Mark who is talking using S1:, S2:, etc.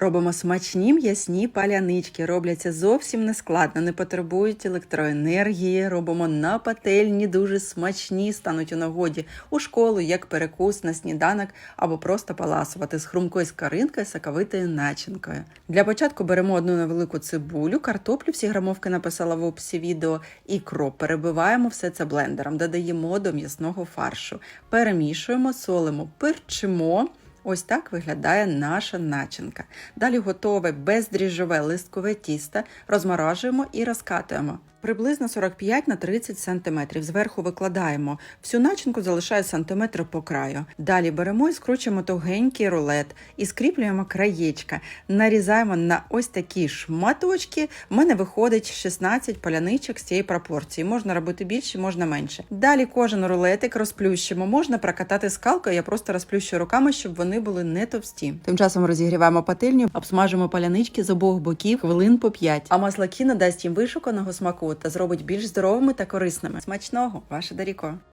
S1: Робимо смачні м'ясні палянички. Робляться зовсім нескладно, не потребують електроенергії. Робимо на пательні, дуже смачні, стануть у нагоді у школу, як перекус на сніданок або просто паласувати з хрумкою скаринкою, соковитою начинкою. Для початку беремо одну невелику цибулю, картоплю, всі грамовки написала в описі відео, і кроп. Перебиваємо все це блендером, додаємо до м'ясного фаршу, перемішуємо, солимо, перчимо. Ось так виглядає наша начинка. Далі готове бездріжове листкове тісто розморажуємо і розкатуємо. Приблизно 45 на 30 см. Зверху викладаємо. Всю начинку залишаю сантиметр по краю. Далі беремо і скручуємо тугенький рулет і скріплюємо краєчка. Нарізаємо на ось такі шматочки. В мене виходить 16 паляничок з цієї пропорції. Можна робити більше, можна менше. Далі кожен рулетик розплющимо. Можна прокатати скалкою, я просто розплющу руками, щоб вони були не товсті. Тим часом розігріваємо пательню, обсмажимо палянички з обох боків хвилин по 5. А масло кіно дасть їм вишуканого смаку та зробить більш здоровими та корисними. Смачного, ваше Даріко!